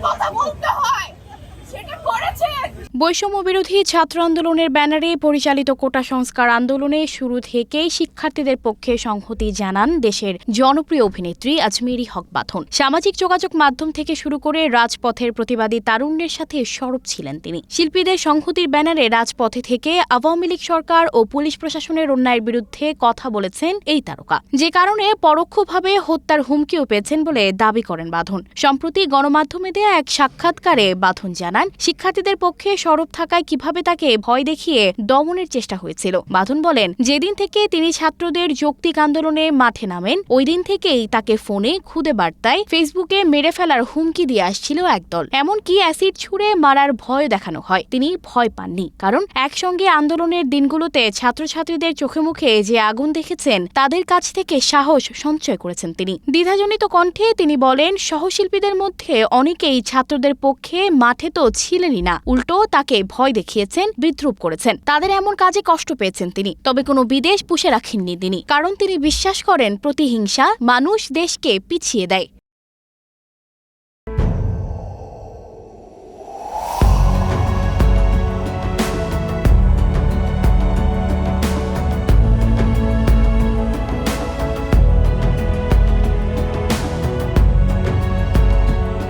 todo mundo! বৈষম্য বিরোধী ছাত্র আন্দোলনের ব্যানারে পরিচালিত কোটা সংস্কার আন্দোলনে শুরু থেকেই শিক্ষার্থীদের পক্ষে সংহতি জানান দেশের জনপ্রিয় অভিনেত্রী আজমেরি হক বাথন। সামাজিক যোগাযোগ মাধ্যম থেকে শুরু করে রাজপথের প্রতিবাদী তারুণ্যের সাথে সরব ছিলেন তিনি। শিল্পীদের সংহতির ব্যানারে রাজপথে থেকে আওয়ামী লীগ সরকার ও পুলিশ প্রশাসনের অন্যায়ের বিরুদ্ধে কথা বলেছেন এই তারকা। যে কারণে পরোক্ষভাবে হত্যার হুমকিও পেয়েছেন বলে দাবি করেন বাঁধন সম্প্রতি গণমাধ্যমে দেয়া এক সাক্ষাৎকারে বাঁধন জানান, শিক্ষার্থীদের পক্ষে সরব থাকায় কীভাবে তাকে ভয় দেখিয়ে দমনের চেষ্টা হয়েছিল। বাঁধন বলেন, যেদিন থেকে তিনি ছাত্রদের যৌক্তিক আন্দোলনে মাঠে নামেন, ওই দিন থেকেই তাকে ফোনে খুদে বার্তায় ফেসবুকে মেরে ফেলার হুমকি দিয়ে আসছিল একদল। এমনকি অ্যাসিড ছুড়ে মারার ভয় দেখানো হয়। তিনি ভয় পাননি। কারণ, একসঙ্গে আন্দোলনের দিনগুলোতে ছাত্রছাত্রীদের চোখে মুখে যে আগুন দেখেছেন, তাদের কাছ থেকে সাহস সঞ্চয় করেছেন তিনি। দ্বিধাজনিত কণ্ঠে তিনি বলেন, সহশিল্পীদের মধ্যে অনেকেই ছাত্রদের পক্ষে মাঠে তো ছিলেনই না। উল্টো তাকে ভয় দেখিয়েছেন, বিদ্রুপ করেছেন। তাদের এমন কাজে কষ্ট পেয়েছেন তিনি। তবে কোনো বিদেশ পুষে রাখেননি তিনি। কারণ তিনি বিশ্বাস করেন, প্রতিহিংসা মানুষ দেশকে পিছিয়ে দেয়।